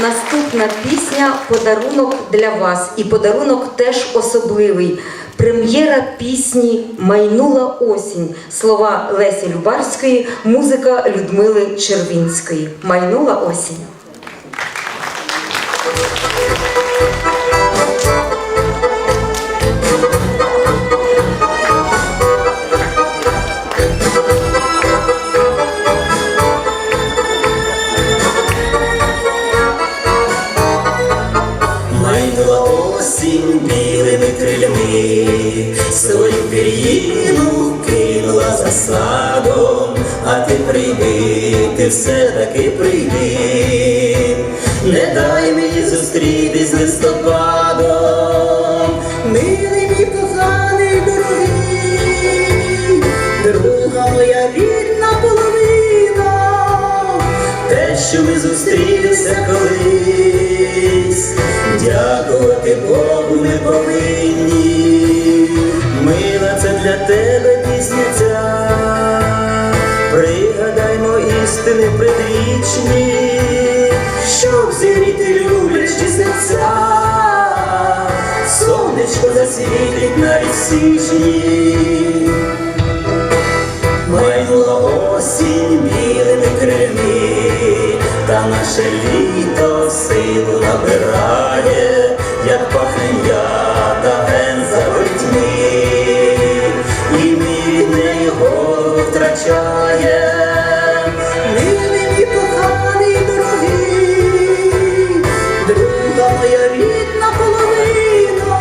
наступна пісня Подарунок для вас. І подарунок теж особливий. Прем'єра пісні Майнула осінь. Слова Лесі Любарської, музика Людмили Червінської. Майнула осінь. Пір'їну кинула за садом, а ти прийди, ти все-таки прийди, не дай мені зустрітись з листопадом, милий мій коханий дорогий, друга моя рідна половина те, що ми зустрілися колись, дякувати Богу ми повинні. Істини предвічні, щоб зігріти люблячі серця, сонечко засвітить в січні. Майнула осінь білими крильми, та наше літо силу набирає, як пахне м'ята ген за ворітьми, і ми від неї втрачає. Рідна половина,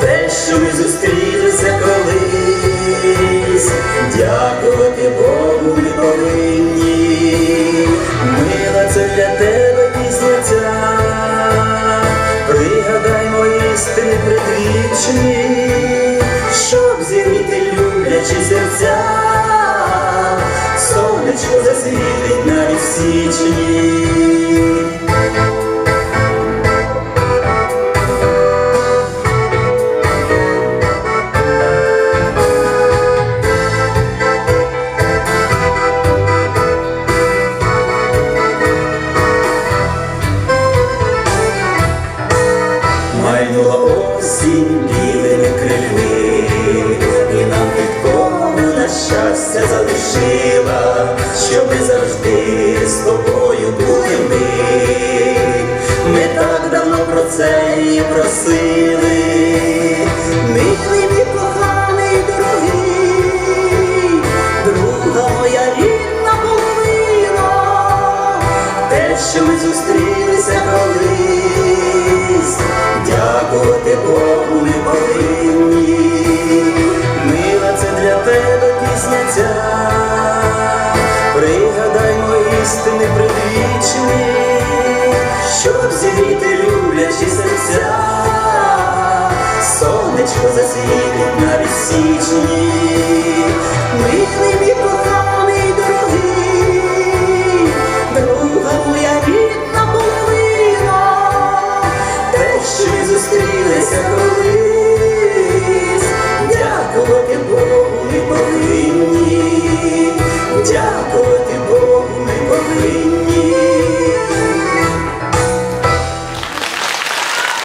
те, що ми зустрілися колись, дякувати Богу ми повинні. Мила це для тебе пісня ця, пригадаймо істини предвічні, щоб зігріти люблячі серця, сонечко засвітить навіть в січні. Майнула осінь білими крильми, і нам підкову на щастя залишила, щоб ми завжди з тобою були ми. Ми так давно про це і просили. Милий мій коханий дорогий, друга моя рідна половина, те, що ми зустрілися колись, дякувати Богу ми повинні. Мила це для тебе пісня ця, пригадаймо істини предвічні, щоб зігріти люблячі серця, сонечко засвітить в січні. Yes,